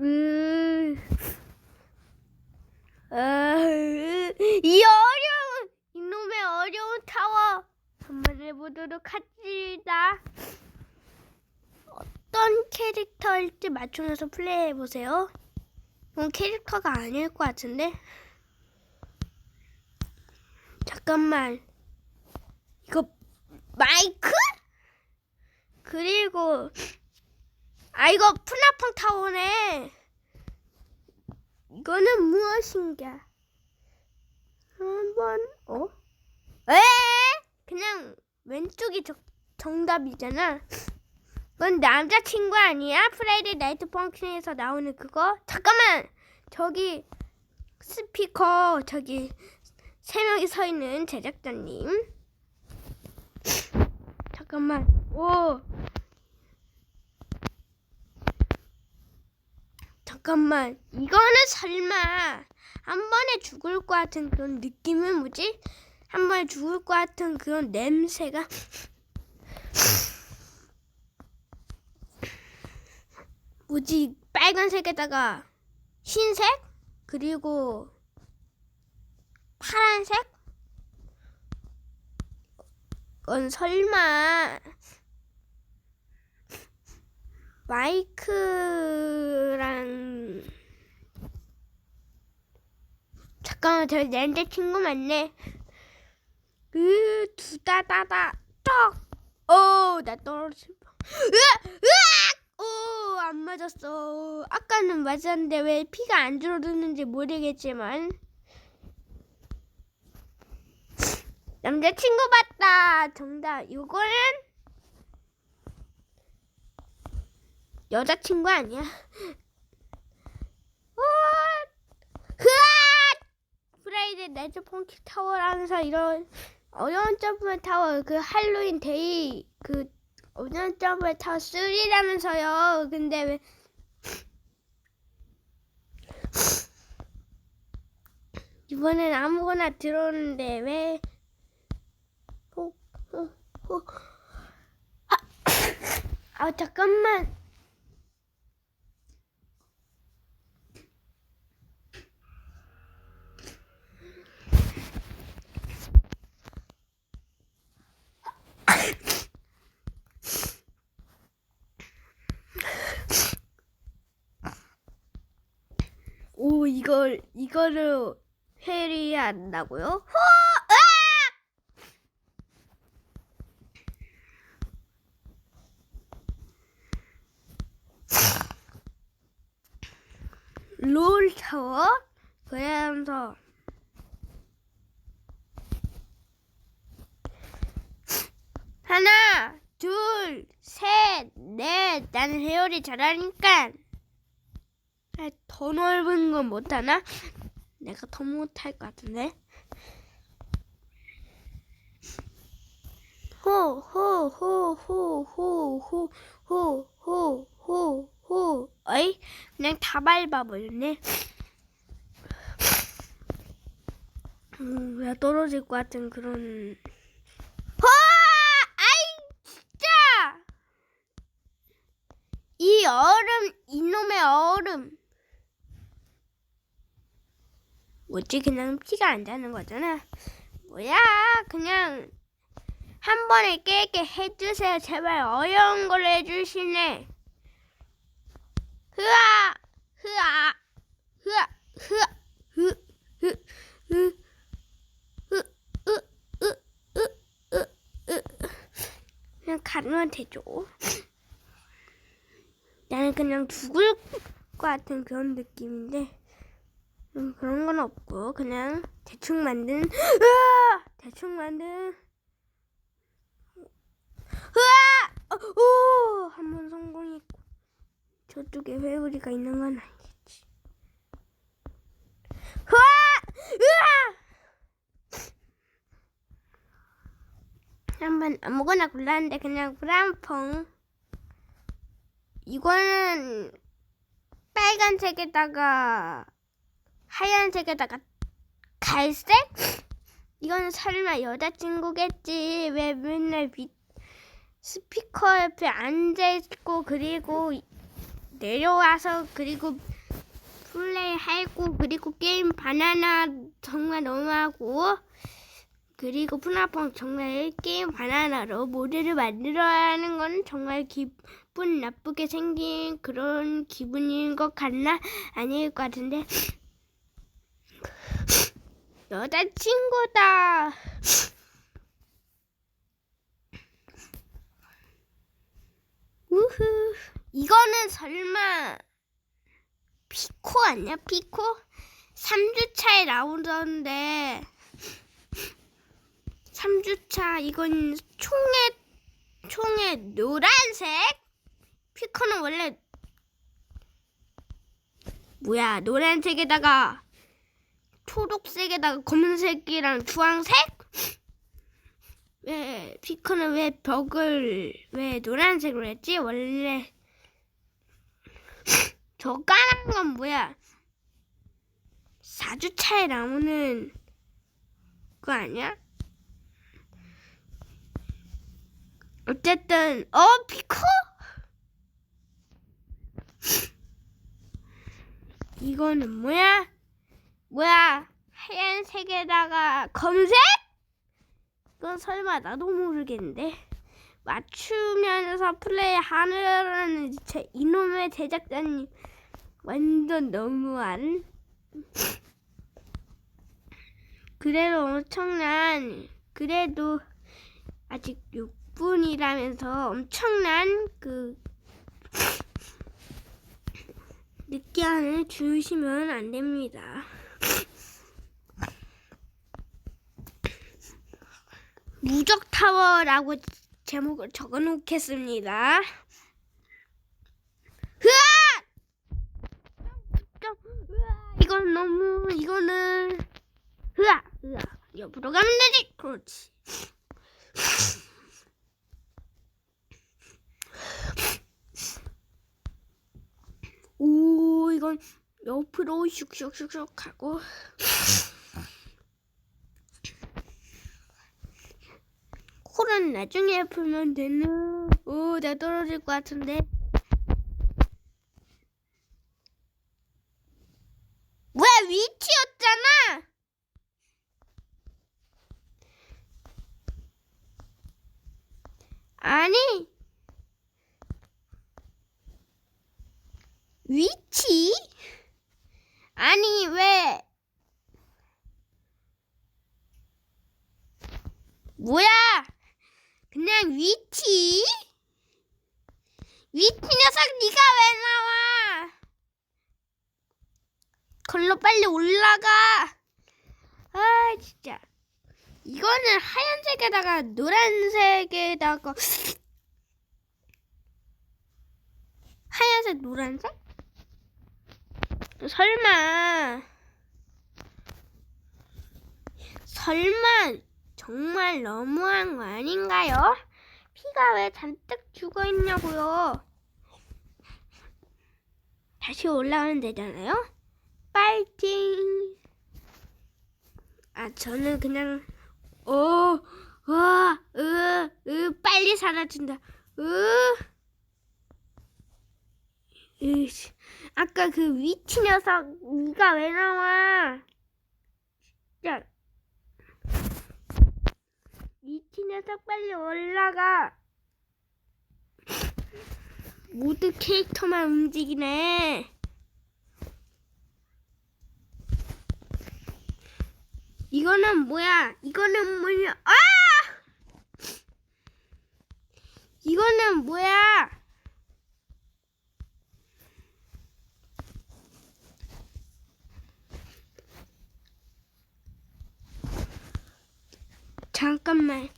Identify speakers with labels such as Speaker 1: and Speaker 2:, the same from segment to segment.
Speaker 1: 으, 아, 이 어려운 이놈의 어려운 타워 한번 해보도록 합시다. 어떤 캐릭터일지 맞추면서 플레이해 보세요. 이건 캐릭터가 아닐 것 같은데. 잠깐만. 이거 마이크? 그리고 아 이거 플라펑 타워네. 이거는 무엇인가? 한번 어? 에? 그냥 왼쪽이 저, 정답이잖아. 그건 남자친구 아니야? 프라이드 나이트 펑션에서 나오는 그거? 잠깐만! 저기 스피커 저기 세 명이 서 있는 제작자님. 잠깐만. 오. 잠깐만. 이거는 설마 한 번에 죽을 것 같은 그런 느낌은 뭐지? 한 번에 죽을 것 같은 그런 냄새가 뭐지? 빨간색에다가 흰색 그리고 파란색? 그건 설마 마이크랑 잠깐만 저 렌즈 친구 맞네. 으 두다다다 떡어나 떨어질 뻔 으악 으악! 오안 맞았어. 아까는 맞았는데 왜 피가 안 줄어드는지 모르겠지만. 남자친구 봤다. 정답 요거는 여자친구 아니야. 어, 흐아 프라이드 네즈 펑키 타워라면서 이런 어려운 점프 타워 그 할로윈 데이 그 어려운 점프 타워 3라면서요. 근데 왜 이번엔 아무거나 들어오는데 왜 호, 호, 호. 아, 아 잠깐만 오 이걸 이거를 회리해야 한다고요? 호! 롤 타워? 그러면서. 하나 둘 셋 넷. 나는 회오리 잘하니까. 아, 더 넓은 건 못하나? 내가 더 못할 것 같은데. 호, 호, 호, 호, 호, 호, 호, 호, 호, 호. 어이? 그냥 다 밟아버렸네. 음, 왜 떨어질 것 같은 그런. 호! 아이, 진짜! 이 얼음, 이놈의 얼음. 뭐지 그냥 피가 안 자는 거잖아 뭐야 그냥 한 번에 깨게 해주세요 제발 어려운 걸 해주시네 흐아 흐아 흐아 흐아 흐흐흐흐 그냥 가면 되죠. 나는 그냥 죽을 것 같은 그런 느낌인데. 음, 그런 건 없고 그냥 대충 만든 으아! 대충 만든 으아! 어, 오! 한 번 성공했고 저쪽에 회오리가 있는 건 아니겠지 으아! 으아! 한번 아무거나 골랐는데 그냥 브라운퐁 이거는 빨간색에다가 하얀색에다가 갈색? 이건 설마 여자친구겠지. 왜 맨날 밑 스피커 옆에 앉아있고 그리고 내려와서 그리고 플레이하고 그리고 게임 바나나 정말 너무하고 그리고 푸나펑 정말 게임 바나나로 모드를 만들어야 하는 건 정말 기분 나쁘게 생긴 그런 기분인 것 같나 아닐 것 같은데 여자친구다. 우후. 이거는 설마 피코 아니야 피코? 3주차에 나오던데. 3주차 이건 총에 총에 노란색? 피커는 원래 뭐야 노란색에다가 초록색에다가 검은색이랑 주황색? 왜 피커는 왜 벽을 왜 노란색으로 했지? 원래 저 까만 건 뭐야? 4주차에 나오는 그거 아니야? 어쨌든 어 피코 이거는 뭐야 뭐야? 하얀색에다가 검은색? 이건 설마 나도 모르겠는데. 맞추면서 플레이하느라는 제 이놈의 제작자님. 완전 너무한. 그래도 엄청난 그래도 아직 6분이라면서 엄청난 그 느끼함을 주시면 안 됩니다. 무적 타워라고 제목을 적어 놓겠습니다. 이건 너무 이거는 으아! 으아! 옆으로 가면 되지. 그렇지. 오, 이건 옆으로 슉슉슉슉 하고 콜은 나중에 풀면 되는. 오, 나 떨어질 것 같은데. 뭐야, 위치였잖아! 아니, 위치? 아니, 왜? 뭐야? 그냥 위치? 위치 녀석 네가 왜 나와? 걸로 빨리 올라가. 아 진짜. 이거는 하얀색에다가 노란색에다가 하얀색 노란색? 설마 설마 정말 너무한 거 아닌가요? 피가 왜 잔뜩 죽어 있냐고요? 다시 올라가면 되잖아요? 파이팅! 아, 저는 그냥, 오, 와, 으, 으, 빨리 사라진다. 으, 으, 씨. 아까 그 위치 녀석, 니가 왜 나와? 진짜. 위치 녀석 빨리 올라가. 모두 캐릭터만 움직이네. 이거는 뭐야? 이거는 뭐야? 아! 이거는 뭐야? 잠깐만.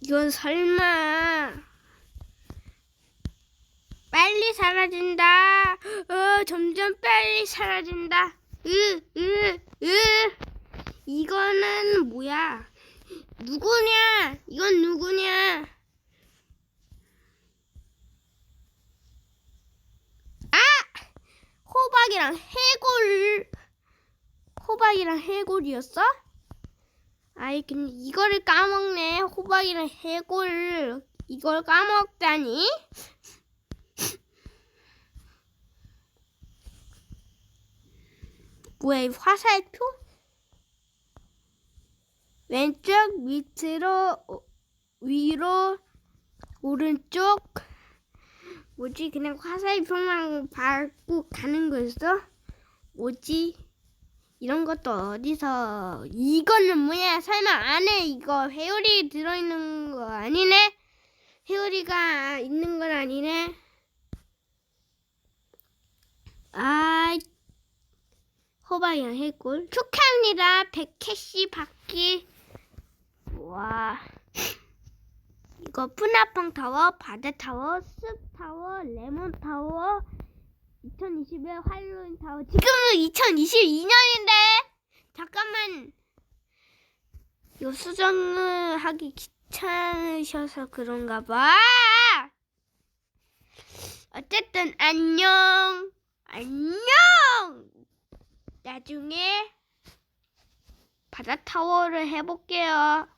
Speaker 1: 이건 설마 빨리 사라진다. 어, 점점 빨리 사라진다. 으, 으, 으. 이거는 뭐야? 누구냐? 이건 누구냐? 아! 호박이랑 해골. 호박이랑 해골이었어? 아이, 근데 이거를 까먹네. 호박이랑 해골. 이걸 까먹다니. 뭐야, 이 화살표? 왼쪽 밑으로 어, 위로 오른쪽 뭐지 그냥 화살표만 밟고 가는 거였어? 뭐지? 이런 것도 어디서 이거는 뭐야 설마 안에 이거 회오리 들어있는 거 아니네? 회오리가 있는 건 아니네? 아 호박이랑 해골. 축하합니다. 100캐시 받기. 와. 이거 푸나팡 타워, 바다 타워, 숲 타워, 레몬 타워, 2021 할로윈 타워. 지금은 2022년인데! 잠깐만. 이거 수정을 하기 귀찮으셔서 그런가 봐. 어쨌든 안녕, 안녕. 나중에 바다 타워를 해볼게요.